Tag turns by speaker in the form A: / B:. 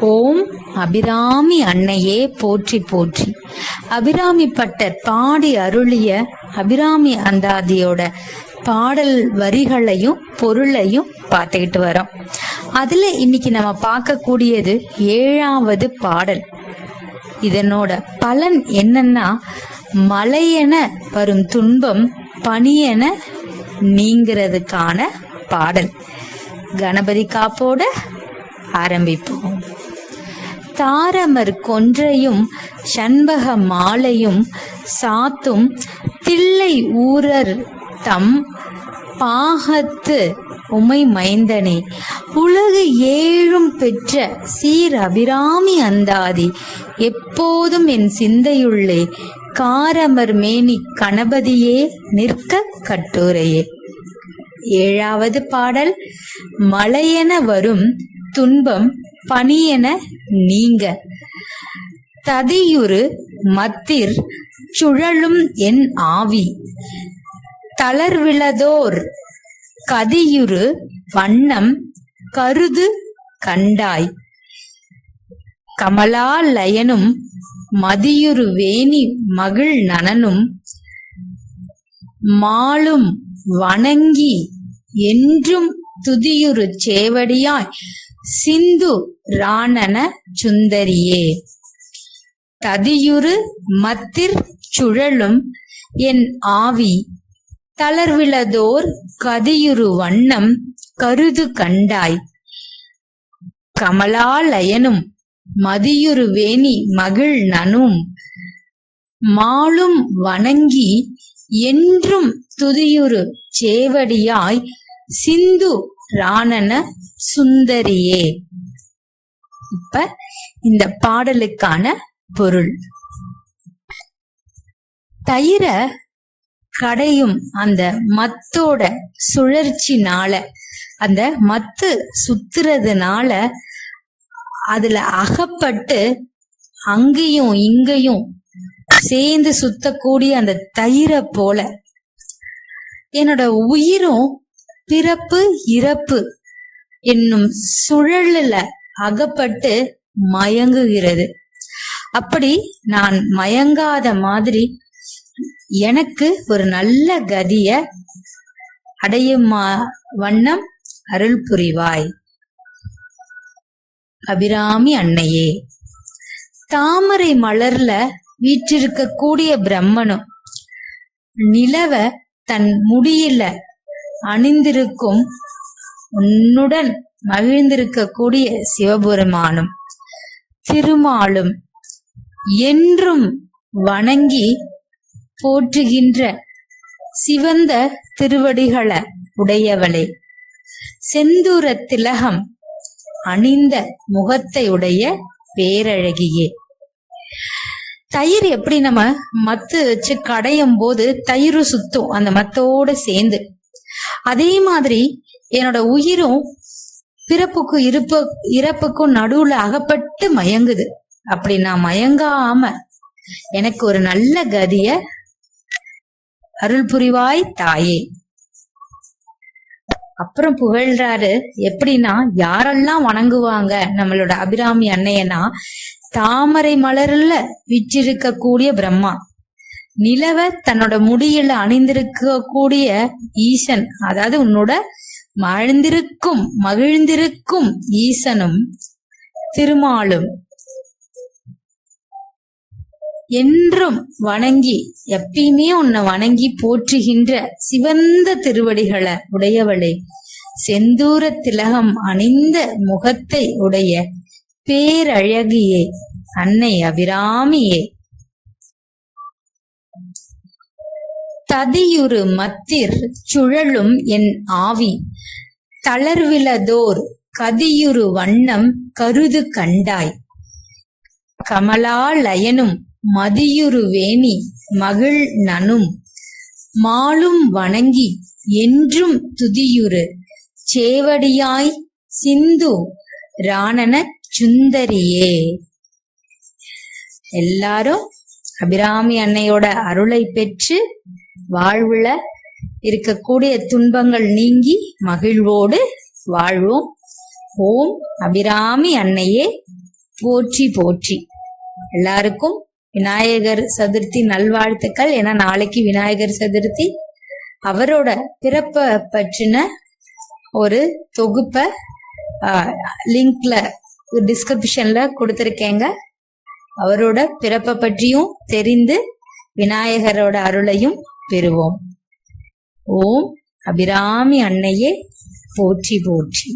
A: ஓம் அபிராமி அன்னையே போற்றி போற்றி. அபிராமி பட்டர் பாடி அருளிய அபிராமி அந்தாதியோட பாடல் வரிகளையும் பொருளையும் பார்த்துக்கிட்டு வரோம். அதுல இன்னைக்கு நம்ம பார்க்கக்கூடியது ஏழாவது பாடல். இதனோட பலன் என்னன்னா மலையென வரும் துன்பம் பனியென நீங்கிறதுக்கான பாடல். கணபதி காப்போட ஆரம்பிப்போம். தாரமர் கொன்றையும் சண்பக மாலையும் சாத்தும் தில்லை ஊரர் தம் பாகத்து உமை மைந்தனே. உலகு ஏழும் பெற்ற சீர் அபிராமி அந்தாதி எப்போதும் என் சிந்தையுள்ளே. காரமர் மேனி கணபதியே நிற்க கட்டுரையே. ஏழாவது பாடல் மலையென வரும் துன்பம் பணியென நீங்க. ததியுரு மத்திர் சுழலும் என் ஆவி. தளர்விளதோர் கதியுரு வண்ணம் கருது கண்டாய். கமலாலயனும் மதியுரு வேணி மகிழ் நனனும் மாலும் வணங்கி என்றும் துதியுறு சேவடியாய். சிந்து ராணன சுந்தரியே. ததியுரு மத்திர் சுழலும் என் ஆவி தளர்விளதோர் கதியுரு வண்ணம் கருது கண்டாய். கமலாலயனும் மதியுரு வேணி மகிழ் நனும் மாலும் வணங்கி என்றும் துதியுரு சேவடியாய். சிந்து ராணன சுந்தரியே. இப்ப இந்த பாடலுக்கான பொருள். தயிர கடையும் அந்த மத்தோட சுழற்சினால அந்த மத்து சுத்துறதுனால அதுல அகப்பட்டு அங்கேயும் இங்கேயும் சேர்ந்து சுத்தக்கூடிய அந்த தயிரை போல என்னோட உயிரும் பிறப்பு இறப்பு என்னும் சுழலுல அகப்பட்டு மயங்குகிறது. அப்படி நான் மயங்காத மாதிரி எனக்கு ஒரு நல்ல கதிய அடையும் வண்ணம் அருள் புரிவாய். அபிராமி அன்னையே தாமரை மலர்ல வீற்றிருக்கக்கூடிய பிரம்மனும் நிலவ தன் முடியில அணிந்திருக்கும் உன்னுடன் மகிழ்ந்திருக்கக்கூடிய சிவபெருமானும் திருமாலும் என்றும் வணங்கி போற்றுகின்ற சிவந்த திருவடிகள உடையவளே. செந்தூர திலகம் அணிந்த முகத்தை உடைய பேரழகியே. தயிர் எப்படி நம்ம மத்து வச்சு கடையும் போது தயிர் சுத்தும். அந்த மத்தோட சேர்ந்து அதே மாதிரி என்னோட உயிரும் பிறப்புக்கும் இருப்பு இறப்புக்கும் நடுவுல அகப்பட்டு மயங்குது. அப்படி நான் மயங்காம எனக்கு ஒரு நல்ல கதிய அருள் புரிவாய் தாயே. அப்புறம் புகழ்றாரு எப்படின்னா யாரெல்லாம் வணங்குவாங்க நம்மளோட அபிராமி அன்னையனா தாமரை மலர்ல விற்றிருக்க கூடிய பிரம்மா. நிலவ தன்னோட முடியில அணிந்திருக்க கூடிய ஈசன் அதாவது உன்னோட மகிழ்ந்திருக்கும் மகிழ்ந்திருக்கும் ஈசனும் திருமாலும் என்றும் வணங்கி எப்பயுமே உன்னை வணங்கி போற்றுகின்ற சிவந்த திருவடிகளை உடையவளே. செந்தூர திலகம் அணிந்த முகத்தை உடைய பேரழகியே அன்னை அபிராமியே. ததியுரு மத்திர் சுழலும் என் ஆவி. தளர்விலதோர் கதியுரு வண்ணம் கருது கண்டாய். கமலாலயனும் மதியுரு வேணி மகிழ் நனும். மாலும் வணங்கி என்றும் துதியுரு சேவடியாய் சிந்து ராணன சுந்தரியே. எல்லாரும் அபிராமி அன்னையோட அருளை பெற்று வாழ்வுல இருக்கக்கூடிய துன்பங்கள் நீங்கி மகிழ்வோடு வாழ்வோம். ஓம் அபிராமி அன்னையே போற்றி போற்றி. எல்லாருக்கும் விநாயகர் சதுர்த்தி நல்வாழ்த்துக்கள். ஏன்னா நாளைக்கு விநாயகர் சதுர்த்தி. அவரோட பிறப்ப பற்றின ஒரு தொகுப்பை லிங்க்ல டிஸ்கிரிப்ஷன்ல கொடுத்துருக்கேங்க. அவரோட பிறப்பை பற்றியும் தெரிந்து விநாயகரோட அருளையும் பெறுவோம். ஓம் அபிராமி அன்னையே போற்றி போற்றி.